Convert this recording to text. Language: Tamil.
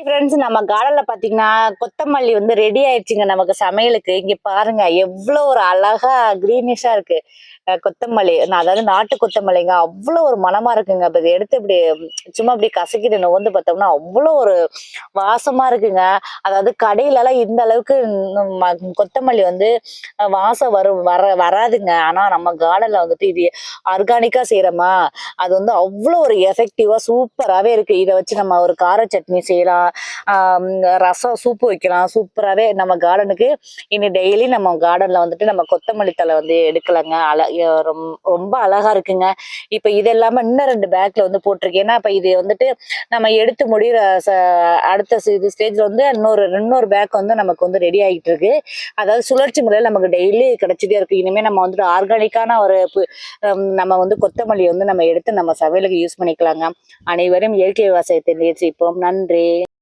ஃப்ரெண்ட்ஸ் நம்ம கார்டனில் பார்த்தீங்கன்னா கொத்தமல்லி வந்து ரெடி ஆயிடுச்சுங்க நமக்கு சமையலுக்கு. இங்கே பாருங்க எவ்வளோ ஒரு அழகா க்ரீனிஷாக இருக்கு. கொத்தமல்லி. அதாவது நாட்டு கொத்தமல்லிங்க அவ்வளோ ஒரு மனமா இருக்குங்க. இப்போ இதை எடுத்து இப்படி சும்மா இப்படி கசக்கிட்டு நுகர்ந்து பார்த்தோம்னா அவ்வளோ ஒரு வாசமா இருக்குங்க. அதாவது கடையிலலாம் இந்த அளவுக்கு ம- கொத்தமல்லி வந்து வாசம் வரும் வர வராதுங்க. ஆனால் நம்ம கார்டனில் வந்துட்டு இது ஆர்கானிக்காக செய்கிறோமா அது வந்து அவ்வளோ ஒரு எஃபெக்டிவாக சூப்பராகவே இருக்குது இதை வச்சு நம்ம ஒரு கார சட்னி செய்யலாம் ரசம் சூப்பு வைக்கலாம். சூப்பராகவே நம்ம கார்டனுக்கு இனி டெய்லி நம்ம கார்டனில் வந்துட்டு நம்ம கொத்தமல்லி தழை வந்து எடுக்கலாங்க. அழ ரொம்- ரொம்ப அழகாக இருக்குங்க. இப்போ இது இல்லாமல் இன்னும் ரெண்டு பேக்கில் வந்து போட்டிருக்கேன். ஏன்னா இப்போ இது வந்துட்டு நம்ம எடுத்து முடிகிற ச அடுத்த இது ஸ்டேஜில் வந்து இன்னொரு இன்னொரு பேக் வந்து நமக்கு வந்து ரெடி ஆகிட்டு இருக்கு அதாவது சுழற்சி முறையில் நமக்கு டெய்லி கிடைச்சிட்டே இருக்குது இனிமேல் நம்ம வந்துட்டு ஆர்கானிக்கான ஒரு நம்ம வந்து கொத்தமல்லி வந்து நம்ம எடுத்து நம்ம சமையலுக்கு யூஸ் பண்ணிக்கலாங்க. அனைவரும் இயற்கை விவசாயத்தை நேசிப்போம். நன்றி.